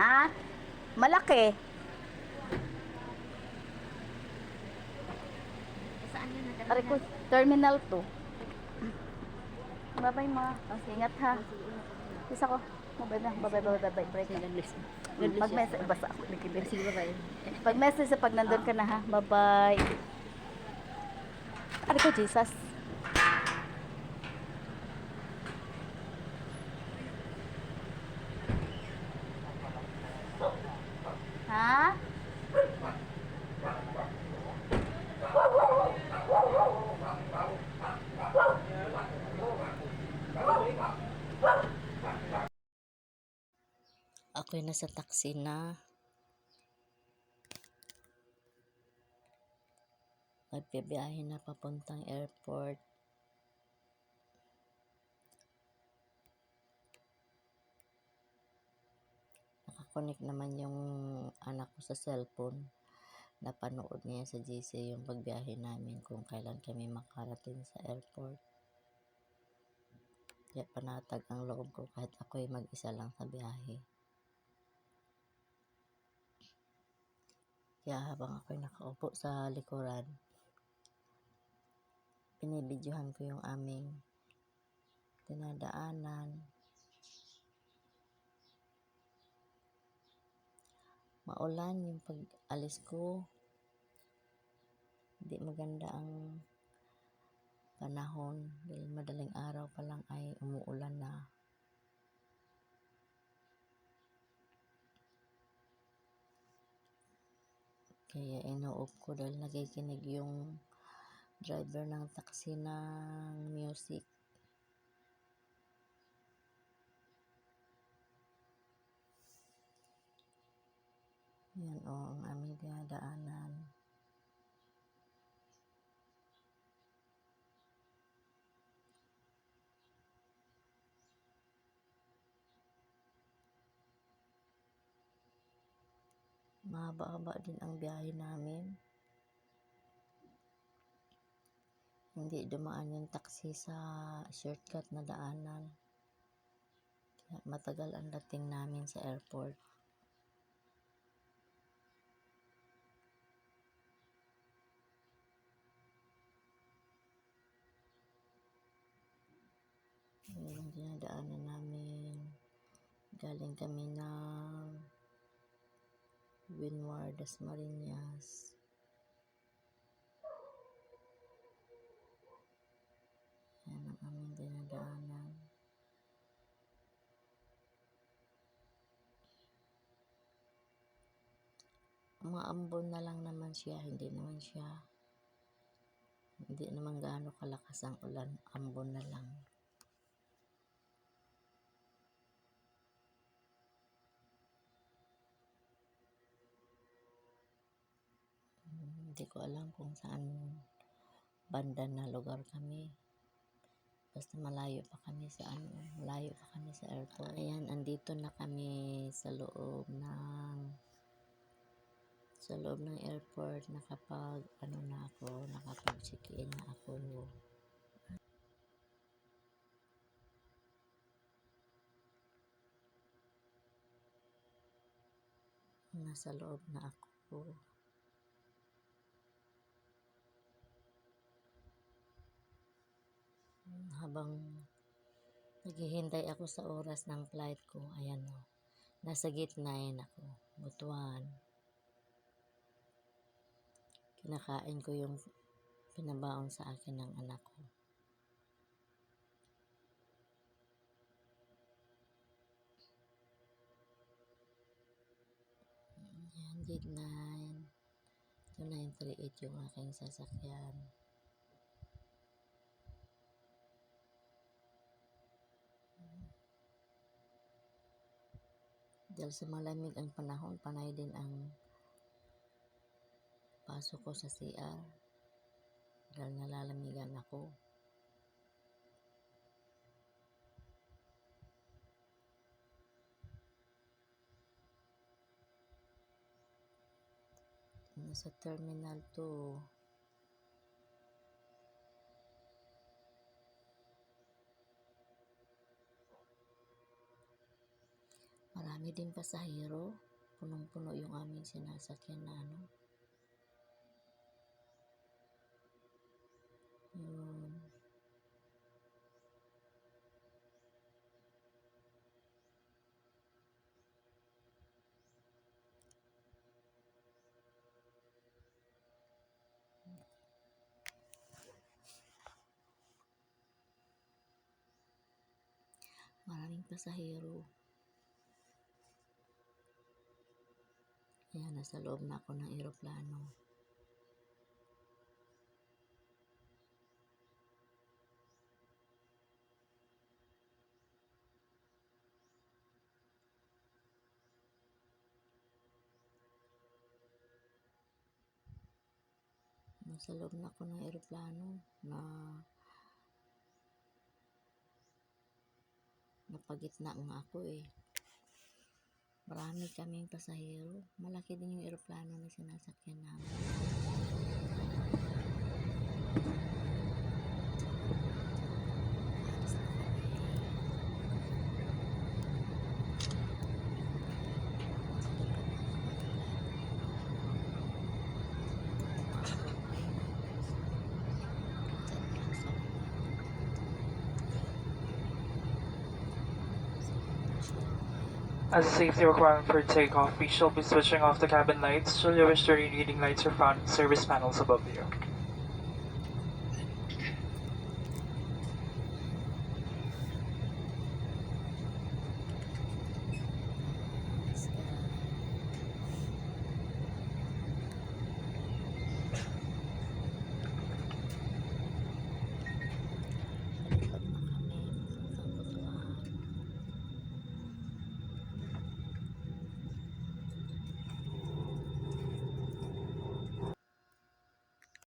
Ha? Malaki. Saan yun na Aray ko, Terminal 2. Bye-bye ma. Oh, ingat ha. Isa ko. Bye-bye na. Bye-bye, bye-bye, bye-bye. Break na. God bless. Pag message, basta ako. Sige, bye-bye. Pag message sa pag nandun ka na ha. Bye-bye. Aray ko, Jesus. Ha? Ako'y nasa taxi na. Magbibiyahe na papuntang airport. Nakakonek naman yung anak ko sa cellphone. Napanood niya sa GC yung pagbiyahe namin kung kailan kami makarating sa airport. Kaya panatag ang loob ko kahit ako'y mag-isa lang sa biyahe. Kaya habang ako'y nakaupo sa likuran, binibidyohan ko yung aming dinadaanan. Maulan yung pag-alis ko. Hindi maganda ang panahon dahil madaling araw pa lang ay umuulan na. Kaya inuop ko dahil nakikinig yung driver ng taxi ng music. Yan o, ang aming dinadaanan. Mahaba-haba din ang biyahe namin. Hindi dumaan yung taxi sa shortcut na daanan. Kaya matagal ang dating namin sa airport. Yun yung dinadaanan namin. Galing kami ng Winwar, Dasmariñas. Yan ang aming dinadaanan. Umaambon na lang naman siya, hindi naman siya hindi naman gaano kalakas ang ulan, ambon na lang. Hindi ko alam kung saan banda na lugar kami. Basta malayo pa kami sa ano, malayo pa kami sa airport. Ayan, andito na kami sa loob ng sa loob ng airport nakapag ano na ako, nakapag check-in na ako. Nasa loob na ako. Habang naghihintay ako sa oras ng flight ko, ayan o, nasa gitna yan ako, butuan. Kinakain ko yung pinabaon sa akin ng anak ko. Yan, gate 9. 2938 yung aking sasakyan. Dahil sa malamig ang panahon, panay din ang pasok ko sa CR. Dahil nalalamigan ako. Nasa terminal 2. Marami Marami din pasahero. Punong-puno yung aming sinasakyan na ano. Yun. Maraming pasahero. Ayan, nasa loob na ako ng eroplano. Nasa loob na ako ng eroplano na napagitna nga ako eh. Marami kaming pasahero. Malaki din yung eroplano na sinasakyan namin. Na kami. As a safety requirement for takeoff, we shall be switching off the cabin lights. Should you wish to read reading lights are found in service panels above you.